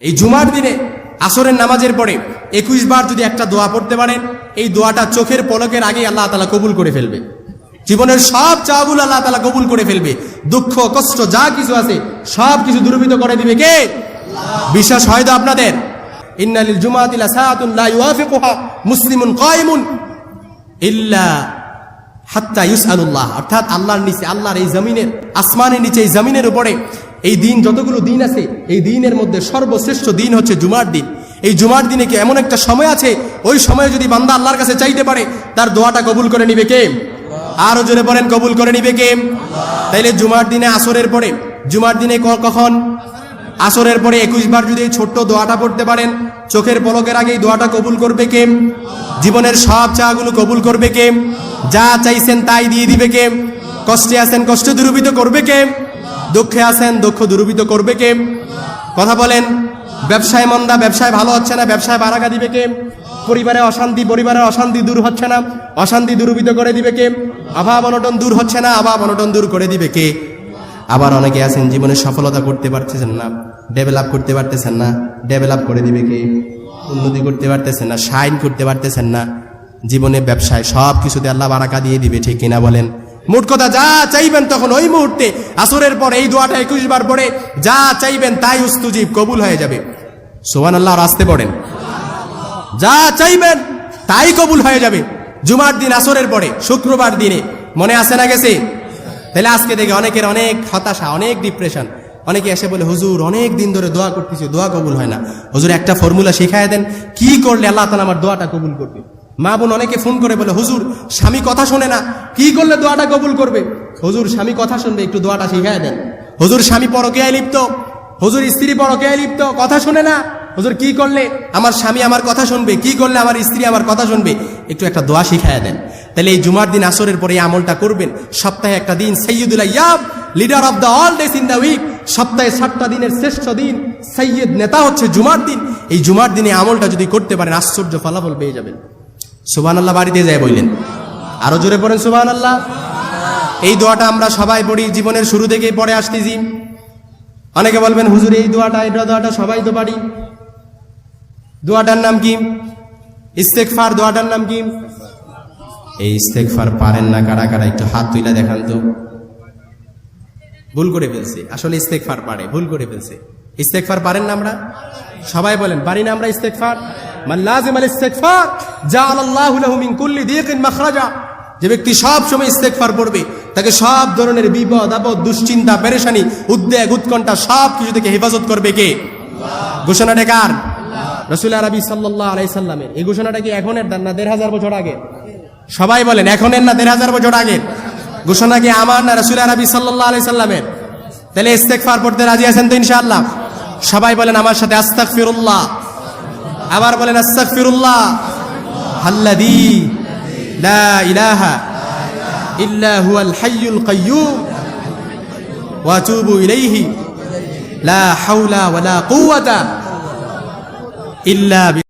এই জুমার দিনে আসরের নামাজের পরে একুশ বার যদি একটা দোয়া পড়তে পারেন, এই দোয়াটা চোখের পলকের আগে আল্লাহ তালা কবুল করে ফেলবে। জীবনের সব চাবুল আল্লাহ তালা কবুল করে ফেলবে। দুঃখ, কষ্ট, যা কিছু আছে, সব কিছু দূরীভূত করে দিবে কে? বিশ্বাস হয় তো আপনাদের? ইন্নালিল জুমাতিলা সাআতুন লা ইউয়াফিকুহা মুসলিমুন কায়িমুন ইল্লা হাত্তা ইউসআলুল্লাহ। অর্থাৎ আল্লাহর নিচে, আল্লাহর এই জমিনের, আসমানের নিচে, এই জমিনের উপরে এই দিন যতগুলো দিন আছে, এই দিনের মধ্যে সর্বশ্রেষ্ঠ দিন হচ্ছে জুমার দিন। এই জুমার দিনে কি এমন একটা সময় আছে? ওই সময়ে যদি বান্দা আল্লাহর কাছে চাইতে পারে, তার দোয়াটা কবুল করে নিবে কে? আরও জোরে বলেন, কবুল করে নিবে কে? তাইলে জুমার দিনে আসরের পরে, জুমার দিনে কখন? আসরের পরে একুশ বার যদি ছোট্ট দোয়াটা পড়তে পারেন, চোখের পলকের আগেই দোয়াটা কবুল করবে কে? জীবনের সব চাগুলো কবুল করবে কে? যা চাইছেন তাই দিয়ে দিবে কে? কষ্টে আছেন, কষ্ট দূরীভূত করবে কে? দুঃখে আছেন, দুঃখ দূরীভূত করবে কে? কথা বলেন, ব্যবসায় মন্দা, ব্যবসায় ভালো হচ্ছে না, ব্যবসায় বারাকা দিবে কে? পরিবারে অশান্তি, পরিবারের অশান্তি দূর হচ্ছে না, অশান্তি দূরীভূত করে দিবে কে? অভাব অনটন দূর হচ্ছে না, অভাব অনটন দূর করে দিবে কে? আবার অনেকে আছেন, জীবনে সফলতা করতে পারতেছেন না, ডেভেলপ করতে পারতেছেন না, ডেভেলপ করে দিবে কে? উন্নতি করতে পারতেছেন না সাইন করতে পারতেছেন না, জীবনে ব্যবসায় সব কিছুতে আল্লাহ বারাকা দিয়ে দিবে, ঠিক কিনা বলেন? মোট কথা যা চাইবেন তখন ওই মুহূর্তে আসরের পর এই দোয়াটা একুশ বার পরে যা চাইবেন তাই উস্তুজীব কবুল হয়ে যাবে। সোহান আল্লাহ আসতে পড়েন যা চাইবেন তাই কবুল হয়ে যাবে। জুমার দিন আসরের পরে, শুক্রবার দিনে, মনে আসে না গেছে? তাহলে আজকে দেখে অনেকের অনেক হতাশা, অনেক ডিপ্রেশন অনেকে এসে বলে, হুজুর, অনেক দিন ধরে দোয়া করতেছি, দোয়া কবুল হয় না। হুজুর, একটা ফর্মুলা শিখাই দেন, কি করলে আল্লাহ তালা আমার দোয়াটা কবুল করবে? মা বোন অনেকে ফোন করে বলে, হুজুর, স্বামী কথা শোনে না। কি করলে দোয়াটা কবুল করবে? হুজুর, স্বামী কথা শুনবে, একটু দোয়াটা শিখাই দেন। হুজুর, স্বামী পরকেয়ায় লিপ্ত। হুজুর, স্ত্রী পরকেয়ায় লিপ্ত। কথা শুনে না। হুজুর, কি করলে? আমার স্বামী আমার কথা শুনবে। কি করলে আমার স্ত্রী আমার কথা শুনবে? একটু একটা দোয়া শিখায় দেন। তাহলে এই জুমার দিন আসরের পরে এই আমলটা করবেন। সপ্তাহে একটা দিন সৈয়দুল ইয়াব leader of the all days in the week. সপ্তাহে সাতটা দিনের শ্রেষ্ঠ দিন সৈয়দ নেতা হচ্ছে জুমার দিন। এই জুমার দিনে আমলটা যদি করতে পারেন, আশ্চর্য ফলাফল পেয়ে যাবেন। সুবান আল্লাহ বাড়িতে যায় বললেন। আরও জোরে পড়েন সুবান আল্লাহ এই দোয়াটা আমরা সবাই পড়ি, জীবনের শুরু থেকেই পড়ে আসতেছি। অনেকে বলবেন, হুজুর, এই দোয়াটা এই দোয়াটা সবাই তো পারি। দোয়াটার নাম কি? ইস্তেকফার দোয়াটার নাম কি? এই ইস্তেকফার পারেন না কারা কারা, একটু হাত তুইলা দেখান তো। ভুল করে ফেলছে, আসলে ইস্তেকফার পারে, ভুল করে ফেলছে। ইস্তেকফার পারেন না আমরা? সবাই বলেন, পারি না আমরা ইস্তেকফার মান লাজিম আল ইস্তেকফার জাআল আল্লাহু লাহু মিন কুল্লি দিকিন মাখরাজা। যে ব্যক্তি সব সময় ইস্তেকফার পড়বে তাকে সব ধরনের বিপদ আপদ দুশ্চিন্তা পেরেশানি উদ্বেগ উৎকণ্ঠা সব কিছু থেকে হেফাজত করবে কে? ঘোষণাটা কার? রসুল আরবি সাল্লাহ আলাই সাল্লামের। এই ঘোষণাটা কি এখনের দান না দেড় হাজার বছর আগে সবাই বলেন এখনের না দেড় হাজার বছর আগে ঘোষণা কি আমার না রসুল আরবি সাল্লাহ আলাই সাল্লামের? তাহলে ইস্তেকফার পড়তে রাজি আছেন তো ইনশাআল্লাহ? সবাই বলেন আমার সাথে আস্তাক ফিরুল্লাহ আবার বলেন আস্তাক ফিরুল্লাহ হাল্লাদি লা ইলাহা ইল্লা হুয়াল হাইয়ুল কাইয়ুম ওয়া আতুবু ইলাইহি লা হাওলা ওয়ালা কুওয়াতা ইল্লা বি-